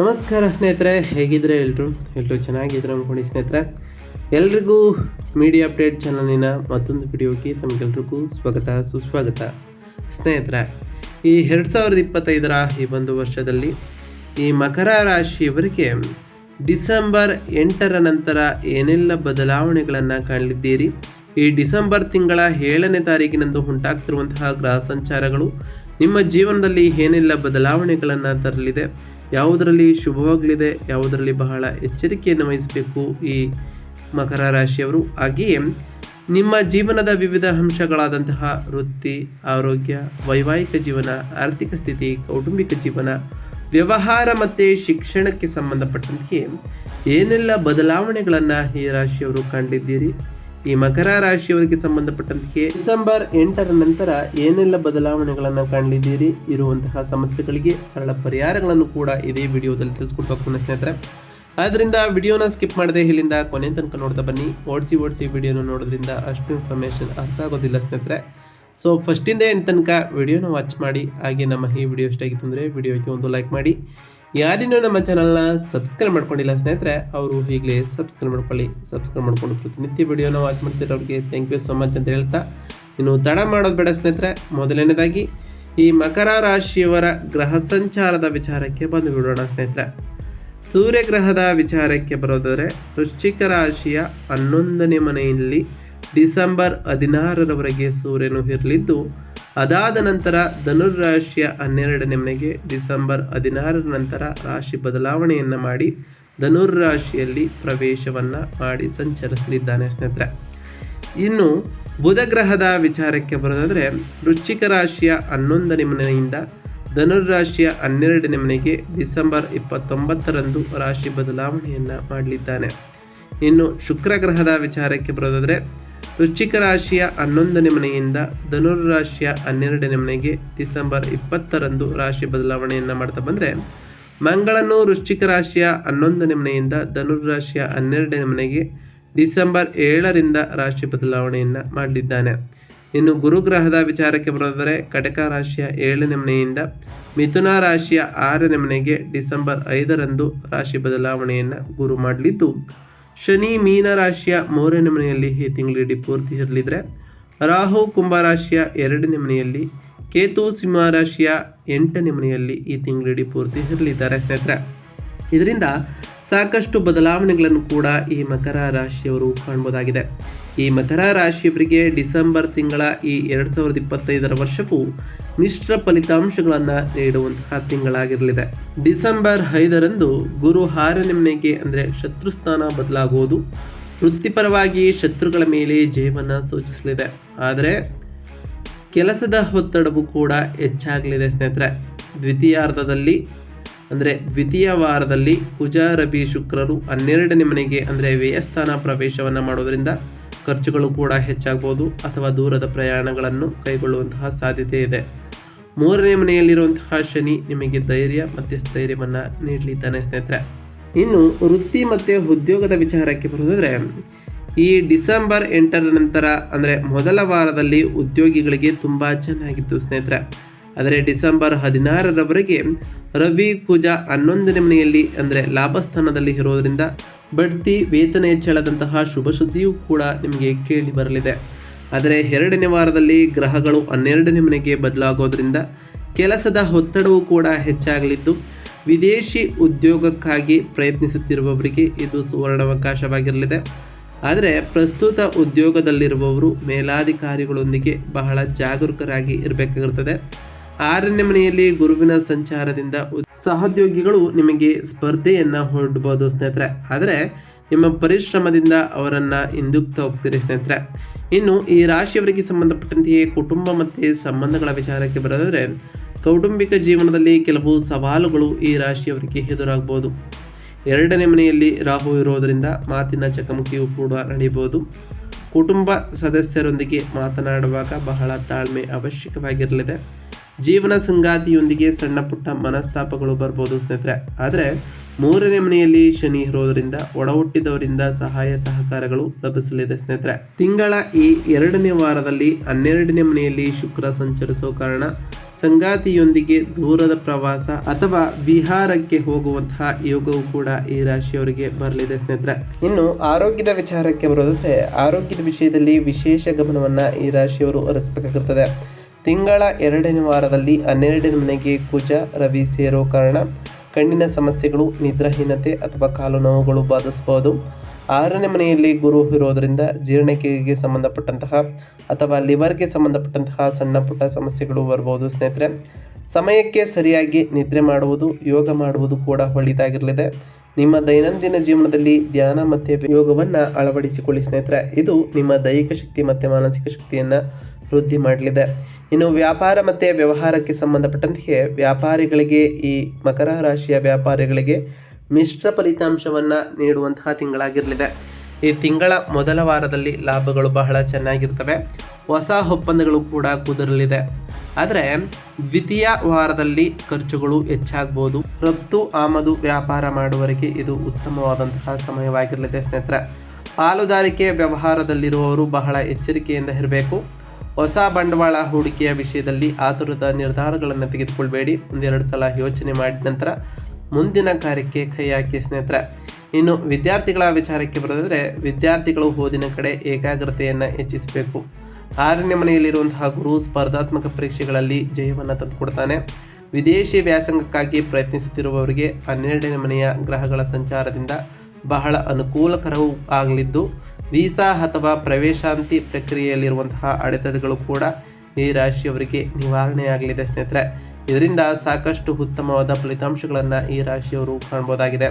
ನಮಸ್ಕಾರ ಸ್ನೇಹಿತರೆ ಹೇಗಿದ್ರೆ ಎಲ್ಲರೂ ಎಲ್ಲರೂ ಚೆನ್ನಾಗಿದ್ರೆ ಅಂದ್ಕೊಂಡು ಸ್ನೇಹಿತರೆ. ಎಲ್ರಿಗೂ ಮೀಡಿಯಾ ಅಪ್ಡೇಟ್ ಚಾನಲಿನ ಮತ್ತೊಂದು ವಿಡಿಯೋಗೆ ತಮಗೆಲ್ರಿಗೂ ಸ್ವಾಗತ, ಸುಸ್ವಾಗತ. ಸ್ನೇಹಿತರೆ, ಈ ಎರಡು ಸಾವಿರದ ಇಪ್ಪತ್ತೈದರ ಈ ಒಂದು ವರ್ಷದಲ್ಲಿ ಈ ಮಕರ ರಾಶಿಯವರಿಗೆ ಡಿಸೆಂಬರ್ ಎಂಟರ ನಂತರ ಏನೆಲ್ಲ ಬದಲಾವಣೆಗಳನ್ನು ಕಾಣಲಿದ್ದೀರಿ? ಈ ಡಿಸೆಂಬರ್ ತಿಂಗಳ ಏಳನೇ ತಾರೀಕಿನಂದು ಉಂಟಾಗ್ತಿರುವಂತಹ ಗ್ರಹ ಸಂಚಾರಗಳು ನಿಮ್ಮ ಜೀವನದಲ್ಲಿ ಏನೆಲ್ಲ ಬದಲಾವಣೆಗಳನ್ನು ತರಲಿದೆ? ಯಾವುದರಲ್ಲಿ ಶುಭವಾಗಲಿದೆ, ಯಾವುದರಲ್ಲಿ ಬಹಳ ಎಚ್ಚರಿಕೆಯನ್ನು ವಹಿಸಬೇಕು ಈ ಮಕರ ರಾಶಿಯವರು. ಹಾಗೆಯೇ ನಿಮ್ಮ ಜೀವನದ ವಿವಿಧ ಅಂಶಗಳಾದಂತಹ ವೃತ್ತಿ, ಆರೋಗ್ಯ, ವೈವಾಹಿಕ ಜೀವನ, ಆರ್ಥಿಕ ಸ್ಥಿತಿ, ಕೌಟುಂಬಿಕ ಜೀವನ, ವ್ಯವಹಾರ ಮತ್ತು ಶಿಕ್ಷಣಕ್ಕೆ ಸಂಬಂಧಪಟ್ಟಂತೆ ಏನೆಲ್ಲ ಬದಲಾವಣೆಗಳನ್ನು ಈ ರಾಶಿಯವರು ಕಂಡಿದ್ದೀರಿ? ಈ ಮಕರ ರಾಶಿಯವರಿಗೆ ಸಂಬಂಧಪಟ್ಟಂತೆ ಡಿಸೆಂಬರ್ ಎಂಟರ ನಂತರ ಏನೆಲ್ಲ ಬದಲಾವಣೆಗಳನ್ನು ಕಾಣಲಿದ್ದೀರಿ ಇರುವಂತಹ ಸಮಸ್ಯೆಗಳಿಗೆ ಸರಳ ಪರಿಹಾರಗಳನ್ನು ಕೂಡ ಇದೇ ವಿಡಿಯೋದಲ್ಲಿ ತಿಳಿಸ್ಕೊಡ್ಬೇಕು ಸ್ನೇಹಿತರೆ. ಆದ್ದರಿಂದ ವಿಡಿಯೋನ ಸ್ಕಿಪ್ ಮಾಡದೆ ಇಲ್ಲಿಂದ ಕೊನೆ ತನಕ ನೋಡ್ತಾ ಬನ್ನಿ. ಓಡಿಸಿ ಓಡಿಸಿ ವಿಡಿಯೋನ ನೋಡೋದ್ರಿಂದ ಅಷ್ಟು ಇನ್ಫಾರ್ಮೇಷನ್ ಅರ್ಥ ಆಗೋದಿಲ್ಲ ಸ್ನೇಹಿತರೆ. ಸೊ ಫಸ್ಟಿಂದ ಎಂಟು ತನಕ ವಿಡಿಯೋನ ವಾಚ್ ಮಾಡಿ. ಹಾಗೆ ನಮ್ಮ ಈ ವಿಡಿಯೋ ಇಷ್ಟ ಆಗಿತ್ತು ಅಂದರೆ ವಿಡಿಯೋಗೆ ಒಂದು ಲೈಕ್ ಮಾಡಿ. ಯಾರಿನೂ ನಮ್ಮ ಚಾನಲ್ನ ಸಬ್ಸ್ಕ್ರೈಬ್ ಮಾಡ್ಕೊಂಡಿಲ್ಲ ಸ್ನೇಹಿತರೆ, ಅವರು ಈಗಲೇ ಸಬ್ಸ್ಕ್ರೈಬ್ ಮಾಡ್ಕೊಳ್ಳಿ ಸಬ್ಸ್ಕ್ರೈಬ್ ಮಾಡ್ಕೊಂಡು ಪ್ರತಿನಿತ್ಯ ವಿಡಿಯೋನ ವಾಚ್ ಮಾಡ್ತಿರೋರಿಗೆ ಥ್ಯಾಂಕ್ ಯು ಸೊ ಮಚ್ ಅಂತ ಹೇಳ್ತಾ, ಇನ್ನು ತಡ ಮಾಡೋದು ಬೇಡ ಸ್ನೇಹಿತರೆ. ಮೊದಲನೇದಾಗಿ, ಈ ಮಕರ ರಾಶಿಯವರ ಗ್ರಹ ಸಂಚಾರದ ವಿಚಾರಕ್ಕೆ ಬಂದು ಬಿಡೋಣ ಸ್ನೇಹಿತರೆ. ಸೂರ್ಯಗ್ರಹದ ವಿಚಾರಕ್ಕೆ ಬರೋದಾದರೆ, ವೃಶ್ಚಿಕ ರಾಶಿಯ ಹನ್ನೊಂದನೇ ಮನೆಯಲ್ಲಿ ಡಿಸೆಂಬರ್ ಹದಿನಾರರವರೆಗೆ ಸೂರ್ಯನು ಇರಲಿದ್ದು ಅದಾದ ನಂತರ ಧನುರ್ರಾಶಿಯ ಹನ್ನೆರಡನೇ ಮನೆಗೆ ಡಿಸೆಂಬರ್ ಹದಿನಾರರ ನಂತರ ರಾಶಿ ಬದಲಾವಣೆಯನ್ನು ಮಾಡಿ ಧನುರ್ರಾಶಿಯಲ್ಲಿ ಪ್ರವೇಶವನ್ನು ಮಾಡಿ ಸಂಚರಿಸಲಿದ್ದಾನೆ ಸ್ನೇಹಿತರೆ. ಇನ್ನು ಬುಧ ಗ್ರಹದ ವಿಚಾರಕ್ಕೆ ಬರೋದಾದರೆ ವೃಶ್ಚಿಕ ರಾಶಿಯ ಹನ್ನೊಂದನೇ ಮನೆಯಿಂದ ಧನುರ್ರಾಶಿಯ ಹನ್ನೆರಡನೇ ಮನೆಗೆ ಡಿಸೆಂಬರ್ ಇಪ್ಪತ್ತೊಂಬತ್ತರಂದು ರಾಶಿ ಬದಲಾವಣೆಯನ್ನು ಮಾಡಲಿದ್ದಾನೆ. ಇನ್ನು ಶುಕ್ರ ಗ್ರಹದ ವಿಚಾರಕ್ಕೆ ಬರೋದಾದರೆ ವೃಶ್ಚಿಕ ರಾಶಿಯ ಹನ್ನೊಂದನೇ ಮನೆಯಿಂದ ಧನುರ್ರಾಶಿಯ ಹನ್ನೆರಡನೇ ಮನೆಗೆ ಡಿಸೆಂಬರ್ ಇಪ್ಪತ್ತರಂದು ರಾಶಿ ಬದಲಾವಣೆಯನ್ನು ಮಾಡ್ತಾ ಬಂದರೆ, ಮಂಗಳನು ವೃಶ್ಚಿಕ ರಾಶಿಯ ಹನ್ನೊಂದನೇ ಮನೆಯಿಂದ ಧನುರ್ರಾಶಿಯ ಹನ್ನೆರಡನೇ ಮನೆಗೆ ಡಿಸೆಂಬರ್ ಏಳರಿಂದ ರಾಶಿ ಬದಲಾವಣೆಯನ್ನು ಮಾಡಲಿದ್ದಾನೆ. ಇನ್ನು ಗುರುಗ್ರಹದ ವಿಚಾರಕ್ಕೆ ಬರೋದರೆ ಕಟಕ ರಾಶಿಯ ಏಳನೇ ಮನೆಯಿಂದ ಮಿಥುನ ರಾಶಿಯ ಆರನೇ ಮನೆಗೆ ಡಿಸೆಂಬರ್ ಐದರಂದು ರಾಶಿ ಬದಲಾವಣೆಯನ್ನು ಗುರು ಮಾಡಲಿದ್ದು ಶನಿ ಮೀನ ರಾಶಿಯ ಮೂರನೇ ಮನೆಯಲ್ಲಿ ಈ ತಿಂಗಳಿಡೀ ಪೂರ್ತಿ ಇರಲಿದ್ರೆ ರಾಹು ಕುಂಭರಾಶಿಯ ಎರಡನೇ ಮನೆಯಲ್ಲಿ, ಕೇತು ಸಿಂಹ ರಾಶಿಯ ಎಂಟನೇ ಮನೆಯಲ್ಲಿ ಈ ತಿಂಗಳಿಡೀ ಪೂರ್ತಿ ಇರಲಿದ್ದಾರೆ ಸ್ನೇಹಿತರೆ. ಇದರಿಂದ ಸಾಕಷ್ಟು ಬದಲಾವಣೆಗಳನ್ನು ಕೂಡ ಈ ಮಕರ ರಾಶಿಯವರು ಕಾಣ್ಬೋದಾಗಿದೆ. ಈ ಮಕರ ರಾಶಿಯವರಿಗೆ ಡಿಸೆಂಬರ್ ತಿಂಗಳ ಈ ಎರಡು ಸಾವಿರದ ಇಪ್ಪತ್ತೈದರ ವರ್ಷವು ಮಿಶ್ರ ಫಲಿತಾಂಶಗಳನ್ನು ನೀಡುವಂತಹ ತಿಂಗಳಾಗಿರಲಿದೆ. ಡಿಸೆಂಬರ್ ಐದರಂದು ಗುರು ಹಾರ ಮನೆಗೆ ಅಂದರೆ ಶತ್ರುಸ್ಥಾನ ಬದಲಾಗುವುದು. ವೃತ್ತಿಪರವಾಗಿ ಶತ್ರುಗಳ ಮೇಲೆ ಜಯವನ್ನು ಸೂಚಿಸಲಿದೆ. ಆದರೆ ಕೆಲಸದ ಒತ್ತಡವು ಕೂಡ ಹೆಚ್ಚಾಗಲಿದೆ ಸ್ನೇಹಿತರೆ. ದ್ವಿತೀಯಾರ್ಧದಲ್ಲಿ ಅಂದರೆ ದ್ವಿತೀಯ ವಾರದಲ್ಲಿ ಕುಜ ರವಿ ಶುಕ್ರರು ಹನ್ನೆರಡನೇ ಮನೆಗೆ ಅಂದರೆ ವ್ಯಯಸ್ಥಾನ ಪ್ರವೇಶವನ್ನು ಮಾಡೋದರಿಂದ ಖರ್ಚುಗಳು ಕೂಡ ಹೆಚ್ಚಾಗಬಹುದು ಅಥವಾ ದೂರದ ಪ್ರಯಾಣಗಳನ್ನು ಕೈಗೊಳ್ಳುವಂತಹ ಸಾಧ್ಯತೆ ಇದೆ. ಮೂರನೇ ಮನೆಯಲ್ಲಿರುವಂತಹ ಶನಿ ನಿಮಗೆ ಧೈರ್ಯ ಮತ್ತು ಸ್ಥೈರ್ಯವನ್ನು ನೀಡಲಿದ್ದಾನೆ ಸ್ನೇಹಿತರೆ. ಇನ್ನು ವೃತ್ತಿ ಮತ್ತು ಉದ್ಯೋಗದ ವಿಚಾರಕ್ಕೆ ಬರೋದಾದರೆ, ಈ ಡಿಸೆಂಬರ್ ಎಂಟರ ನಂತರ, ಅಂದರೆ ಮೊದಲ ವಾರದಲ್ಲಿ ಉದ್ಯೋಗಿಗಳಿಗೆ ತುಂಬ ಚೆನ್ನಾಗಿತ್ತು ಸ್ನೇಹಿತರೆ. ಆದರೆ ಡಿಸೆಂಬರ್ ಹದಿನಾರರವರೆಗೆ ರವಿ, ಕುಜ ಹನ್ನೊಂದನೇ ಮನೆಯಲ್ಲಿ, ಅಂದರೆ ಲಾಭಸ್ಥಾನದಲ್ಲಿ ಇರೋದರಿಂದ ಬಡ್ತಿ, ವೇತನ ಹೆಚ್ಚಳದಂತಹ ಶುಭ ಸುದ್ದಿಯೂ ಕೂಡ ನಿಮಗೆ ಕೇಳಿ ಬರಲಿದೆ. ಆದರೆ ಎರಡನೇ ವಾರದಲ್ಲಿ ಗ್ರಹಗಳು ಹನ್ನೆರಡನೇ ಮನೆಗೆ ಬದಲಾಗೋದ್ರಿಂದ ಕೆಲಸದ ಒತ್ತಡವೂ ಕೂಡ ಹೆಚ್ಚಾಗಲಿದ್ದು, ವಿದೇಶಿ ಉದ್ಯೋಗಕ್ಕಾಗಿ ಪ್ರಯತ್ನಿಸುತ್ತಿರುವವರಿಗೆ ಇದು ಸುವರ್ಣಾವಕಾಶವಾಗಿರಲಿದೆ. ಆದರೆ ಪ್ರಸ್ತುತ ಉದ್ಯೋಗದಲ್ಲಿರುವವರು ಮೇಲಾಧಿಕಾರಿಗಳೊಂದಿಗೆ ಬಹಳ ಜಾಗರೂಕರಾಗಿ ಇರಬೇಕಾಗಿರುತ್ತದೆ. ಆರನೇ ಮನೆಯಲ್ಲಿ ಗುರುವಿನ ಸಂಚಾರದಿಂದ ಸಹೋದ್ಯೋಗಿಗಳು ನಿಮಗೆ ಸ್ಪರ್ಧೆಯನ್ನು ಹೊರಡಬಹುದು ಸ್ನೇಹಿತರೆ. ಆದರೆ ನಿಮ್ಮ ಪರಿಶ್ರಮದಿಂದ ಅವರನ್ನು ಹಿಂದುಕ್ತಾ ಹೋಗ್ತೀರಿ ಸ್ನೇಹಿತರೆ. ಇನ್ನು ಈ ರಾಶಿಯವರಿಗೆ ಸಂಬಂಧಪಟ್ಟಂತೆಯೇ ಕುಟುಂಬ ಮತ್ತು ಸಂಬಂಧಗಳ ವಿಚಾರಕ್ಕೆ ಬರೋದಾದರೆ, ಕೌಟುಂಬಿಕ ಜೀವನದಲ್ಲಿ ಕೆಲವು ಸವಾಲುಗಳು ಈ ರಾಶಿಯವರಿಗೆ ಎದುರಾಗ್ಬೋದು. ಎರಡನೇ ಮನೆಯಲ್ಲಿ ರಾಹು ಇರೋದರಿಂದ ಮಾತಿನ ಚಕಮಕಿಯು ಕೂಡ ನಡೆಯಬಹುದು ಕುಟುಂಬ ಸದಸ್ಯರೊಂದಿಗೆ ಮಾತನಾಡುವಾಗ ಬಹಳ ತಾಳ್ಮೆ ಅವಶ್ಯಕವಾಗಿರಲಿದೆ. ಜೀವನ ಸಂಗಾತಿಯೊಂದಿಗೆ ಸಣ್ಣ ಪುಟ್ಟ ಮನಸ್ತಾಪಗಳು ಬರ್ಬೋದು ಸ್ನೇಹಿತರೆ. ಆದರೆ ಮೂರನೇ ಮನೆಯಲ್ಲಿ ಶನಿ ಇರೋದರಿಂದ ಒಡ ಹುಟ್ಟಿದವರಿಂದ ಸಹಾಯ ಸಹಕಾರಗಳು ಲಭಿಸಲಿದೆ ಸ್ನೇಹಿತರೆ. ತಿಂಗಳ ಈ ಎರಡನೇ ವಾರದಲ್ಲಿ ಹನ್ನೆರಡನೇ ಮನೆಯಲ್ಲಿ ಶುಕ್ರ ಸಂಚರಿಸೋ ಕಾರಣ ಸಂಗಾತಿಯೊಂದಿಗೆ ದೂರದ ಪ್ರವಾಸ ಅಥವಾ ವಿಹಾರಕ್ಕೆ ಹೋಗುವಂತಹ ಯೋಗವು ಕೂಡ ಈ ರಾಶಿಯವರಿಗೆ ಬರಲಿದೆ ಸ್ನೇಹಿತರೆ. ಇನ್ನು ಆರೋಗ್ಯದ ವಿಚಾರಕ್ಕೆ ಬರೋದಂತೆ ಆರೋಗ್ಯದ ವಿಷಯದಲ್ಲಿ ವಿಶೇಷ ಗಮನವನ್ನ ಈ ರಾಶಿಯವರು ಹರಿಸಬೇಕಾಗುತ್ತದೆ. ತಿಂಗಳ ಎರಡನೇ ವಾರದಲ್ಲಿ ಹನ್ನೆರಡನೇ ಮನೆಗೆ ಕುಜ, ರವಿ ಸೇರೋ ಕಾರಣ ಕಣ್ಣಿನ ಸಮಸ್ಯೆಗಳು, ನಿದ್ರಾಹೀನತೆ ಅಥವಾ ಕಾಲು ನೋವುಗಳು ಬಾಧಿಸಬಹುದು. ಆರನೇ ಮನೆಯಲ್ಲಿ ಗುರು ಇರೋದರಿಂದ ಜೀರ್ಣಿಕೆಗೆ ಸಂಬಂಧಪಟ್ಟಂತಹ ಅಥವಾ ಲಿವರ್ಗೆ ಸಂಬಂಧಪಟ್ಟಂತಹ ಸಣ್ಣ ಪುಟ್ಟ ಸಮಸ್ಯೆಗಳು ಬರ್ಬೋದು ಸ್ನೇಹಿತರೆ. ಸಮಯಕ್ಕೆ ಸರಿಯಾಗಿ ನಿದ್ರೆ ಮಾಡುವುದು, ಯೋಗ ಮಾಡುವುದು ಕೂಡ ಒಳ್ಳೆಯದಾಗಿರಲಿದೆ. ನಿಮ್ಮ ದೈನಂದಿನ ಜೀವನದಲ್ಲಿ ಧ್ಯಾನ ಮತ್ತು ಯೋಗವನ್ನು ಅಳವಡಿಸಿಕೊಳ್ಳಿ ಸ್ನೇಹಿತರೆ. ಇದು ನಿಮ್ಮ ದೈಹಿಕ ಶಕ್ತಿ ಮತ್ತು ಮಾನಸಿಕ ಶಕ್ತಿಯನ್ನು ವೃದ್ಧಿ ಮಾಡಲಿದೆ. ಇನ್ನು ವ್ಯಾಪಾರ ಮತ್ತು ವ್ಯವಹಾರಕ್ಕೆ ಸಂಬಂಧಪಟ್ಟಂತೆ ವ್ಯಾಪಾರಿಗಳಿಗೆ ಈ ಮಕರ ರಾಶಿಯ ವ್ಯಾಪಾರಿಗಳಿಗೆ ಮಿಶ್ರ ಫಲಿತಾಂಶವನ್ನು ನೀಡುವಂತಹ ತಿಂಗಳಾಗಿರಲಿದೆ. ಈ ತಿಂಗಳ ಮೊದಲ ವಾರದಲ್ಲಿ ಲಾಭಗಳು ಬಹಳ ಚೆನ್ನಾಗಿರ್ತವೆ. ಹೊಸ ಒಪ್ಪಂದಗಳು ಕೂಡ ಕುದುರಲಿದೆ. ಆದರೆ ದ್ವಿತೀಯ ವಾರದಲ್ಲಿ ಖರ್ಚುಗಳು ಹೆಚ್ಚಾಗ್ಬೋದು. ರಫ್ತು ಆಮದು ವ್ಯಾಪಾರ ಮಾಡುವವರಿಗೆ ಇದು ಉತ್ತಮವಾದಂತಹ ಸಮಯವಾಗಿರಲಿದೆ ಸ್ನೇಹಿತರೆ. ಪಾಲುದಾರಿಕೆ ವ್ಯವಹಾರದಲ್ಲಿರುವವರು ಬಹಳ ಎಚ್ಚರಿಕೆಯಿಂದ ಇರಬೇಕು. ಹೊಸ ಬಂಡವಾಳ ಹೂಡಿಕೆಯ ವಿಷಯದಲ್ಲಿ ಆತುರದ ನಿರ್ಧಾರಗಳನ್ನು ತೆಗೆದುಕೊಳ್ಬೇಡಿ. ಒಂದೆರಡು ಸಲ ಯೋಚನೆ ಮಾಡಿದ ನಂತರ ಮುಂದಿನ ಕಾರ್ಯಕ್ಕೆ ಕೈ ಹಾಕಿ ಸ್ನೇಹಿತರೆ. ಇನ್ನು ವಿದ್ಯಾರ್ಥಿಗಳ ವಿಚಾರಕ್ಕೆ ಬರೋದಾದರೆ, ವಿದ್ಯಾರ್ಥಿಗಳು ಓದಿನ ಕಡೆ ಏಕಾಗ್ರತೆಯನ್ನು ಹೆಚ್ಚಿಸಬೇಕು. ಆರನೇ ಮನೆಯಲ್ಲಿರುವಂತಹ ಗುರು ಸ್ಪರ್ಧಾತ್ಮಕ ಪರೀಕ್ಷೆಗಳಲ್ಲಿ ಜಯವನ್ನು ತಂದುಕೊಡ್ತಾನೆ. ವಿದೇಶಿ ವ್ಯಾಸಂಗಕ್ಕಾಗಿ ಪ್ರಯತ್ನಿಸುತ್ತಿರುವವರಿಗೆ ಹನ್ನೆರಡನೇ ಮನೆಯ ಗ್ರಹಗಳ ಸಂಚಾರದಿಂದ ಬಹಳ ಅನುಕೂಲಕರವೂ ಆಗಲಿದ್ದು ವೀಸಾ ಅಥವಾ ಪ್ರವೇಶಾಂತಿ ಪ್ರಕ್ರಿಯೆಯಲ್ಲಿರುವಂತಹ ಅಡೆತಡೆಗಳು ಕೂಡ ಈ ರಾಶಿಯವರಿಗೆ ನಿವಾರಣೆಯಾಗಲಿದೆ ಸ್ನೇಹಿತರೆ. ಇದರಿಂದ ಸಾಕಷ್ಟು ಉತ್ತಮವಾದ ಫಲಿತಾಂಶಗಳನ್ನು ಈ ರಾಶಿಯವರು ಕಾಣ್ಬೋದಾಗಿದೆ.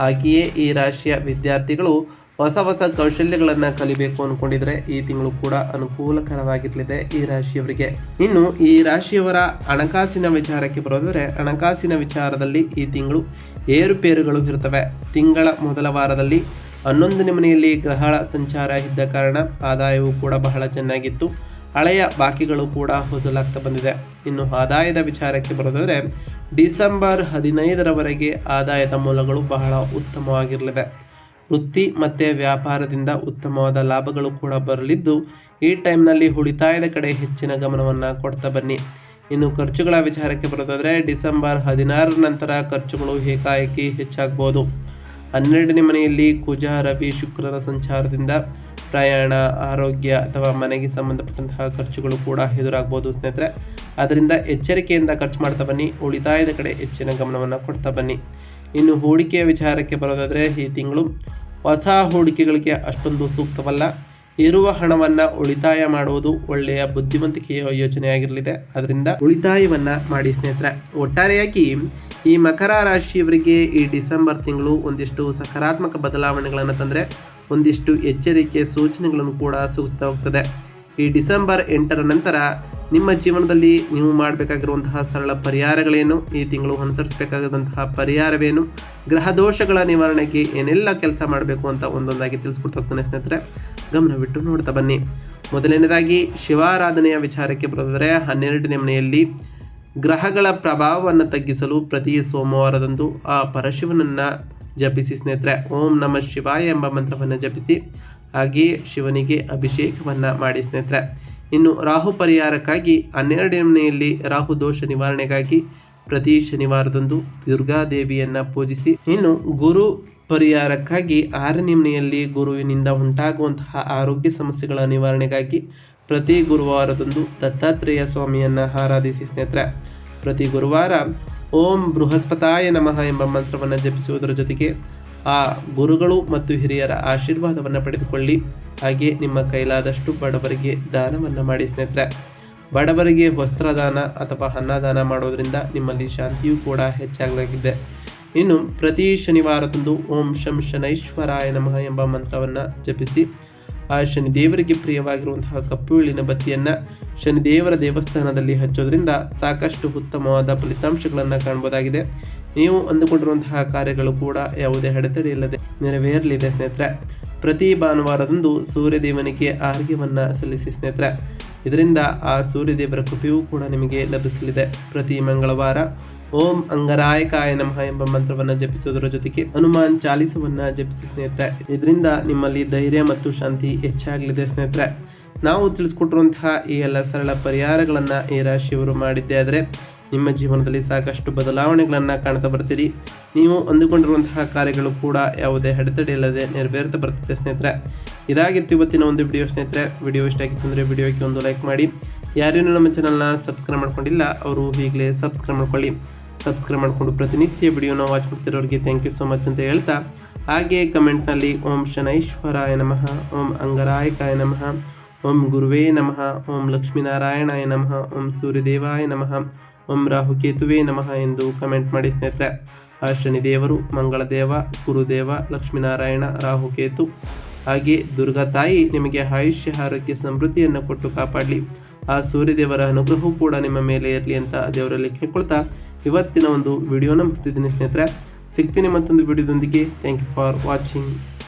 ಹಾಗೆಯೇ ಈ ರಾಶಿಯ ವಿದ್ಯಾರ್ಥಿಗಳು ಹೊಸ ಹೊಸ ಕೌಶಲ್ಯಗಳನ್ನು ಕಲಿಬೇಕು ಅಂದ್ಕೊಂಡಿದ್ರೆ ಈ ತಿಂಗಳು ಕೂಡ ಅನುಕೂಲಕರವಾಗಿರಲಿದೆ ಈ ರಾಶಿಯವರಿಗೆ. ಇನ್ನು ಈ ರಾಶಿಯವರ ಹಣಕಾಸಿನ ವಿಚಾರಕ್ಕೆ ಬರೋದಾದರೆ ಹಣಕಾಸಿನ ವಿಚಾರದಲ್ಲಿ ಈ ತಿಂಗಳು ಏರುಪೇರುಗಳು ಇರುತ್ತವೆ ತಿಂಗಳ ಮೊದಲ ವಾರದಲ್ಲಿ ಹನ್ನೊಂದನೇ ಮನೆಯಲ್ಲಿ ಗ್ರಹಣ ಸಂಚಾರ ಇದ್ದ ಕಾರಣ ಆದಾಯವು ಕೂಡ ಬಹಳ ಚೆನ್ನಾಗಿತ್ತು. ಹಳೆಯ ಬಾಕಿಗಳು ಕೂಡ ಹೊಸಲಾಗ್ತಾ ಬಂದಿದೆ. ಇನ್ನು ಆದಾಯದ ವಿಚಾರಕ್ಕೆ ಬರೋದಾದರೆ, ಡಿಸೆಂಬರ್ ಹದಿನೈದರವರೆಗೆ ಆದಾಯದ ಮೂಲಗಳು ಬಹಳ ಉತ್ತಮವಾಗಿರಲಿದೆ. ವೃತ್ತಿ ಮತ್ತು ವ್ಯಾಪಾರದಿಂದ ಉತ್ತಮವಾದ ಲಾಭಗಳು ಕೂಡ ಬರಲಿದ್ದು, ಈ ಟೈಮ್ನಲ್ಲಿ ಉಳಿತಾಯದ ಕಡೆ ಹೆಚ್ಚಿನ ಗಮನವನ್ನು ಕೊಡ್ತಾ ಬನ್ನಿ. ಇನ್ನು ಖರ್ಚುಗಳ ವಿಚಾರಕ್ಕೆ ಬರೋದಾದರೆ, ಡಿಸೆಂಬರ್ ಹದಿನಾರರ ನಂತರ ಖರ್ಚುಗಳು ಏಕಾಏಕಿ ಹೆಚ್ಚಾಗ್ಬೋದು. ಹನ್ನೆರಡನೇ ಮನೆಯಲ್ಲಿ ಕುಜ, ರವಿ ಶುಕ್ರರ ಸಂಚಾರದಿಂದ ಪ್ರಯಾಣ, ಆರೋಗ್ಯ ಅಥವಾ ಮನೆಗೆ ಸಂಬಂಧಪಟ್ಟಂತಹ ಖರ್ಚುಗಳು ಕೂಡ ಎದುರಾಗ್ಬೋದು ಸ್ನೇಹಿತರೆ. ಅದರಿಂದ ಎಚ್ಚರಿಕೆಯಿಂದ ಖರ್ಚು ಮಾಡ್ತಾ ಬನ್ನಿ, ಉಳಿತಾಯದ ಕಡೆ ಹೆಚ್ಚಿನ ಗಮನವನ್ನು ಕೊಡ್ತಾ ಬನ್ನಿ. ಇನ್ನು ಹೂಡಿಕೆಯ ವಿಚಾರಕ್ಕೆ ಬರೋದಾದರೆ ಈ ತಿಂಗಳು ಹೊಸ ಹೂಡಿಕೆಗಳಿಗೆ ಅಷ್ಟೊಂದು ಸೂಕ್ತವಲ್ಲ. ಇರುವ ಹಣವನ್ನ ಉಳಿತಾಯ ಮಾಡುವುದು ಒಳ್ಳೆಯ ಬುದ್ಧಿವಂತಿಕೆಯ ಯೋಚನೆಯಾಗಿರಲಿದೆ ಅದರಿಂದ ಉಳಿತಾಯವನ್ನ ಮಾಡಿ ಸ್ನೇಹಿತರೆ, ಒಟ್ಟಾರೆಯಾಗಿ ಈ ಮಕರ ರಾಶಿಯವರಿಗೆ ಈ ಡಿಸೆಂಬರ್ ತಿಂಗಳು ಒಂದಿಷ್ಟು ಸಕಾರಾತ್ಮಕ ಬದಲಾವಣೆಗಳನ್ನು ತಂದರೆ ಒಂದಿಷ್ಟು ಎಚ್ಚರಿಕೆ ಸೂಚನೆಗಳನ್ನು ಕೂಡ ಸಿಗುತ್ತಾ ಹೋಗ್ತದೆ ಈ ಡಿಸೆಂಬರ್ ಎಂಟರ ನಂತರ ನಿಮ್ಮ ಜೀವನದಲ್ಲಿ ನೀವು ಮಾಡಬೇಕಾಗಿರುವಂತಹ ಸರಳ ಪರಿಹಾರಗಳೇನು? ಈ ತಿಂಗಳು ಅನುಸರಿಸಬೇಕಾದಂತಹ ಪರಿಹಾರವೇನು? ಗ್ರಹ ದೋಷಗಳ ನಿವಾರಣೆಗೆ ಏನೆಲ್ಲ ಕೆಲಸ ಮಾಡಬೇಕು ಅಂತ ಒಂದೊಂದಾಗಿ ತಿಳಿಸ್ಕೊಡ್ತಾ ಹೋಗ್ತಾನೆ ಸ್ನೇಹಿತರೆ. ಗಮನವಿಟ್ಟು ನೋಡ್ತಾ ಬನ್ನಿ. ಮೊದಲನೇದಾಗಿ ಶಿವಾರಾಧನೆಯ ವಿಚಾರಕ್ಕೆ ಬರೋದಾದರೆ ಹನ್ನೆರಡನೇ ಮನೆಯಲ್ಲಿ ಗ್ರಹಗಳ ಪ್ರಭಾವವನ್ನು ತಗ್ಗಿಸಲು ಪ್ರತಿ ಸೋಮವಾರದಂದು ಆ ಪರಶಿವನನ್ನು ಜಪಿಸಿ ಸ್ನೇಹಿತರೆ, ಓಂ ನಮ ಶಿವಾಯ ಎಂಬ ಮಂತ್ರವನ್ನು ಜಪಿಸಿ ಹಾಗೆಯೇ ಶಿವನಿಗೆ ಅಭಿಷೇಕವನ್ನು ಮಾಡಿ ಸ್ನೇಹಿತರೆ. ಇನ್ನು ರಾಹು ಪರಿಹಾರಕ್ಕಾಗಿ ಹನ್ನೆರಡನೇ ಮನೆಯಲ್ಲಿ ರಾಹು ದೋಷ ನಿವಾರಣೆಗಾಗಿ ಪ್ರತಿ ಶನಿವಾರದಂದು ದುರ್ಗಾದೇವಿಯನ್ನು ಪೂಜಿಸಿ, ಇನ್ನು ಗುರು ಪರಿಹಾರಕ್ಕಾಗಿ ಆರನೇ ಮನೆಯಲ್ಲಿ ಗುರುವಿನಿಂದ ಉಂಟಾಗುವಂತಹ ಆರೋಗ್ಯ ಸಮಸ್ಯೆಗಳ ನಿವಾರಣೆಗಾಗಿ ಪ್ರತಿ ಗುರುವಾರದಂದು ದತ್ತಾತ್ರೇಯ ಸ್ವಾಮಿಯನ್ನು ಆರಾಧಿಸಿ ಸ್ನೇಹಿತರೆ. ಪ್ರತಿ ಗುರುವಾರ ಓಂ ಬೃಹಸ್ಪತಾಯ ನಮಃ ಎಂಬ ಮಂತ್ರವನ್ನು ಜಪಿಸುವುದರ ಜೊತೆಗೆ ಆ ಗುರುಗಳು ಮತ್ತು ಹಿರಿಯರ ಆಶೀರ್ವಾದವನ್ನು ಪಡೆದುಕೊಳ್ಳಿ. ಹಾಗೆ ನಿಮ್ಮ ಕೈಲಾದಷ್ಟು ಬಡವರಿಗೆ ದಾನವನ್ನು ಮಾಡಿ ಸ್ನೇಹಿತರೆ. ಬಡವರಿಗೆ ವಸ್ತ್ರದಾನ ಅಥವಾ ಅನ್ನದಾನ ಮಾಡೋದರಿಂದ ನಿಮ್ಮಲ್ಲಿ ಶಾಂತಿಯೂ ಕೂಡ ಹೆಚ್ಚಾಗಲಾಗಿದೆ ಇನ್ನು ಪ್ರತಿ ಶನಿವಾರದಂದು ಓಂ ಶಂ ಶನೈಶ್ವರಾಯ ನಮಃ ಎಂಬ ಮಂತ್ರವನ್ನು ಜಪಿಸಿ, ಆ ಶನಿ ದೇವರಿಗೆ ಪ್ರಿಯವಾಗಿರುವಂತಹ ಕಪ್ಪುಳಿನ ಬತ್ತಿಯನ್ನು ಶನಿದೇವರ ದೇವಸ್ಥಾನದಲ್ಲಿ ಹಚ್ಚೋದ್ರಿಂದ ಸಾಕಷ್ಟು ಉತ್ತಮವಾದ ಫಲಿತಾಂಶಗಳನ್ನು ಕಾಣ್ಬೋದಾಗಿದೆ. ನೀವು ಅಂದುಕೊಂಡಿರುವಂತಹ ಕಾರ್ಯಗಳು ಕೂಡ ಯಾವುದೇ ಅಡೆತಡೆ ಇಲ್ಲದೆ ನೆರವೇರಲಿದೆ ಸ್ನೇಹಿತರೆ. ಪ್ರತಿ ಭಾನುವಾರದಂದು ಸೂರ್ಯದೇವನಿಗೆ ಆರೋಗ್ಯವನ್ನು ಸಲ್ಲಿಸಿ ಸ್ನೇಹಿತರೆ. ಇದರಿಂದ ಆ ಸೂರ್ಯದೇವರ ಕೃಪೆಯೂ ಕೂಡ ನಿಮಗೆ ಲಭಿಸಲಿದೆ. ಪ್ರತಿ ಮಂಗಳವಾರ ಓಂ ಅಂಗರಾಯಕಾಯ ನಮಃ ಎಂಬ ಮಂತ್ರವನ್ನು ಜಪಿಸುವುದರ ಜೊತೆಗೆ ಹನುಮಾನ್ ಚಾಲಿಸವನ್ನ ಜಪಿಸಿ ಸ್ನೇಹಿತರೆ. ಇದರಿಂದ ನಿಮ್ಮಲ್ಲಿ ಧೈರ್ಯ ಮತ್ತು ಶಾಂತಿ ಹೆಚ್ಚಾಗಲಿದೆ ಸ್ನೇಹಿತರೆ. ನಾವು ತಿಳಿಸ್ಕೊಟ್ಟಿರುವಂತಹ ಈ ಎಲ್ಲ ಸರಳ ಪರಿಹಾರಗಳನ್ನು ಈ ರಾಶಿಯವರು ಮಾಡಿದ್ದೇ ಆದರೆ ನಿಮ್ಮ ಜೀವನದಲ್ಲಿ ಸಾಕಷ್ಟು ಬದಲಾವಣೆಗಳನ್ನು ಕಾಣ್ತಾ ಬರ್ತೀರಿ. ನೀವು ಅಂದುಕೊಂಡಿರುವಂತಹ ಕಾರ್ಯಗಳು ಕೂಡ ಯಾವುದೇ ಅಡೆತಡೆ ಇಲ್ಲದೆ ನೆರವೇರ್ತಾ ಬರ್ತದೆ ಸ್ನೇಹಿತರೆ. ಇದಾಗಿತ್ತು ಇವತ್ತಿನ ಒಂದು ವಿಡಿಯೋ ಸ್ನೇಹಿತರೆ. ವಿಡಿಯೋ ಇಷ್ಟ ಆಗಿತ್ತು ಅಂದರೆ ವಿಡಿಯೋಕ್ಕೆ ಒಂದು ಲೈಕ್ ಮಾಡಿ. ಯಾರೇನು ನಮ್ಮ ಚಾನಲ್ನ ಸಬ್ಸ್ಕ್ರೈಬ್ ಮಾಡ್ಕೊಂಡಿಲ್ಲ, ಅವರು ಈಗಲೇ ಸಬ್ಸ್ಕ್ರೈಬ್ ಮಾಡ್ಕೊಳ್ಳಿ. ಸಬ್ಸ್ಕ್ರೈಬ್ ಮಾಡಿಕೊಂಡು ಪ್ರತಿನಿತ್ಯ ವಿಡಿಯೋನ ವಾಚ್ ಮಾಡ್ತಿರೋರಿಗೆ ಥ್ಯಾಂಕ್ ಯು ಸೋ ಮಚ್ ಅಂತ ಹೇಳ್ತಾ. ಹಾಗೆ ಕಮೆಂಟ್ನಲ್ಲಿ ಓಂ ಶನೈಶ್ವರಾಯ ನಮಃ, ಓಂ ಅಂಗರಾಯಕಾಯ ನಮಃ, ಓಂ ಗುರುವೇ ನಮಃ, ಓಂ ಲಕ್ಷ್ಮೀನಾರಾಯಣಾಯ ನಮಃ, ಓಂ ಸೂರ್ಯದೇವಾಯ ನಮಃ, ಓಂ ರಾಹುಕೇತುವೇ ನಮಃ ಎಂದು ಕಮೆಂಟ್ ಮಾಡಿ ಸ್ನೇಹಿತರೆ. ಆ ಶನಿದೇವರು, ಮಂಗಳದೇವ, ಗುರುದೇವ, ಲಕ್ಷ್ಮೀನಾರಾಯಣ, ರಾಹುಕೇತು, ಹಾಗೆ ದುರ್ಗಾ ತಾಯಿ ನಿಮಗೆ ಆಯುಷ್ಯ, ಆರೋಗ್ಯ, ಸಮೃದ್ಧಿಯನ್ನು ಕೊಟ್ಟು ಕಾಪಾಡಲಿ. ಆ ಸೂರ್ಯದೇವರ ಅನುಗ್ರಹವೂ ಕೂಡ ನಿಮ್ಮ ಮೇಲೆ ಇರಲಿ ಅಂತ ದೇವರಲ್ಲಿ ಕೇಳ್ಕೊಳ್ತಾ. ಇವತ್ತಿನ ಒಂದು ವಿಡಿಯೋನ ಮುಗಿಸ್ತಿದ್ದೀನಿ ಸ್ನೇಹಿತರೆ. ಸಿಗ್ತೀನಿ ಮತ್ತೊಂದು ವಿಡಿಯೋದೊಂದಿಗೆ. Thank you for watching